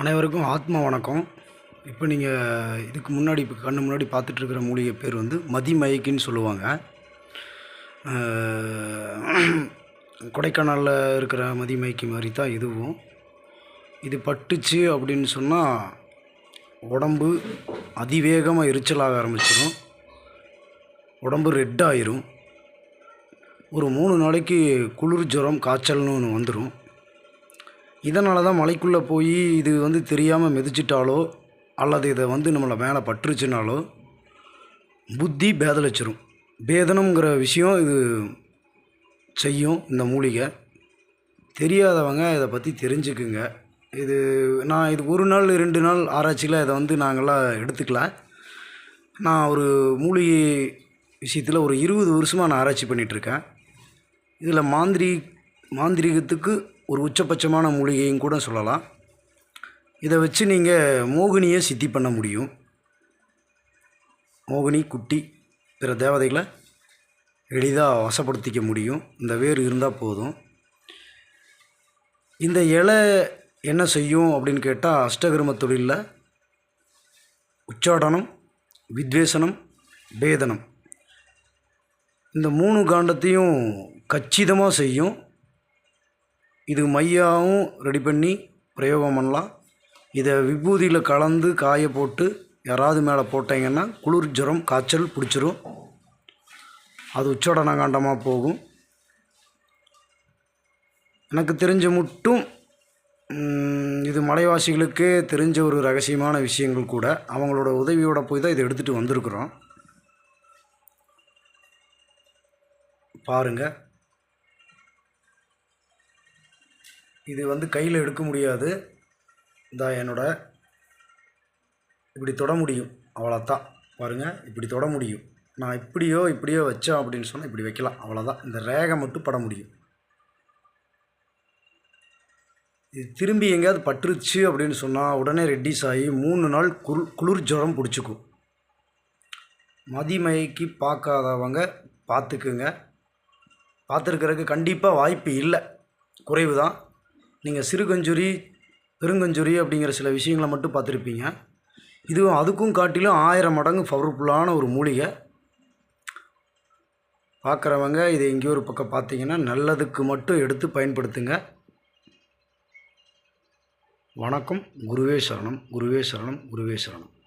அனைவருக்கும் ஆத்மா வணக்கம். இப்போ நீங்கள் இதுக்கு முன்னாடி இப்போ கண்ணு முன்னாடி பார்த்துட்ருக்கிற மூலிகை பேர் வந்து மதிமயக்கின்னு சொல்லுவாங்க. கொடைக்கானலில் இருக்கிற மதிமயக்கி மாதிரி தான் இதுவும். இது பட்டுச்சு அப்படின்னு சொன்னால் உடம்பு அதிவேகமாக எரிச்சலாக ஆரம்பிச்சிடும் உடம்பு ரெட் ஆயிரும் ஒரு மூணு நாளைக்கு குளிர் ஜுரம் காய்ச்சல்னு ஒன்று வந்துடும் இதனால் தான் மலைக்குள்ளே போய் இது வந்து தெரியாமல் மிதிச்சிட்டாலோ அல்லது இதை வந்து நம்மளை மேலே பற்றுச்சுனாலோ புத்தி பேதலிச்சிரும். பேதனம்ங்கிற விஷயம் இது செய்யும் இந்த மூலிகை. தெரியாதவங்க இதை பற்றி தெரிஞ்சுக்குங்க. இது நான் இது ஒரு நாள் ரெண்டு நாள் ஆராய்ச்சியில் இதை வந்து நாங்களாம் எடுத்துக்கல. நான் ஒரு மூலிகை விஷயத்தில் ஒரு இருபது வருஷமாக நான் ஆராய்ச்சி பண்ணிகிட்ருக்கேன் இதில் மாந்திரி மாந்திரீகத்துக்கு ஒரு உச்சபட்சமான மூலிகையும் கூட சொல்லலாம். இதை வச்சு நீங்கள் மோகினியை சித்தி பண்ண முடியும். மோகினி குட்டி பிற தேவதைகளை எளிதாக வசப்படுத்திக்க முடியும். இந்த வேர் இருந்தால் போதும். இந்த இலை என்ன செய்யும் அப்படின்னு கேட்டால் அஷ்டகிரம தொழிலில் உச்சாடனம் வித்வேசனம் பேதனம். இந்த மூணு காண்டத்தையும் கச்சிதமாக செய்யும். இது மையாவும் ரெடி பண்ணி பிரயோகம் பண்ணலாம். இதை விபூதியில் கலந்து காய போட்டு யாராவது மேலே போட்டீங்கன்னா குளிர் ஜுரம் காய்ச்சல் பிடிச்சிரும். அது உச்சோடனகாண்டமாக போகும். எனக்கு தெரிஞ்ச மட்டும் இது மலைவாசிகளுக்கே தெரிஞ்ச ஒரு ரகசியமான விஷயங்கள் கூட. அவங்களோட உதவியோட போய் தான் இதை எடுத்துகிட்டு வந்திருக்கிறோம். பாருங்கள் இது வந்து கையில் எடுக்க முடியாது. இந்த என்னோட இப்படி தொட முடியும். அவ்வளோதான் பாருங்கள் இப்படி தொட முடியும். நான் இப்படியோ இப்படியோ வச்சேன் அப்படின்னு சொன்னால் இப்படி வைக்கலாம். அவ்வளோதான் இந்த ரேகை மட்டும் பட முடியும். இது திரும்பி எங்கேயாவது பட்டுருச்சு அப்படின்னு சொன்னால் உடனே ரெட்டிஸ் ஆகி மூணு நாள் குள் குளிர் ஜுரம் பிடிச்சிக்கும். மதிமயக்கி பார்க்காதவங்க பார்த்துக்குங்க. பார்த்துருக்கிறதுக்கு கண்டிப்பாக வாய்ப்பு இல்லை. குறைவு தான் நீங்கள் சிறுகஞ்சுரி பெருங்கஞ்சுரி அப்படிங்கிற சில விஷயங்களை மட்டும் பார்த்துருப்பீங்க. இதுவும் அதுக்கும் காட்டிலும் ஆயிரம் மடங்கு பவர்ஃபுல்லான ஒரு மூலிகை. பார்க்குறவங்க இதை எங்கேயோ ஒரு பக்கம் பார்த்தீங்கன்னா நல்லதுக்கு மட்டும் எடுத்து பயன்படுத்துங்க. வணக்கம். குருவே சரணம். குருவே சரணம். குருவே சரணம்.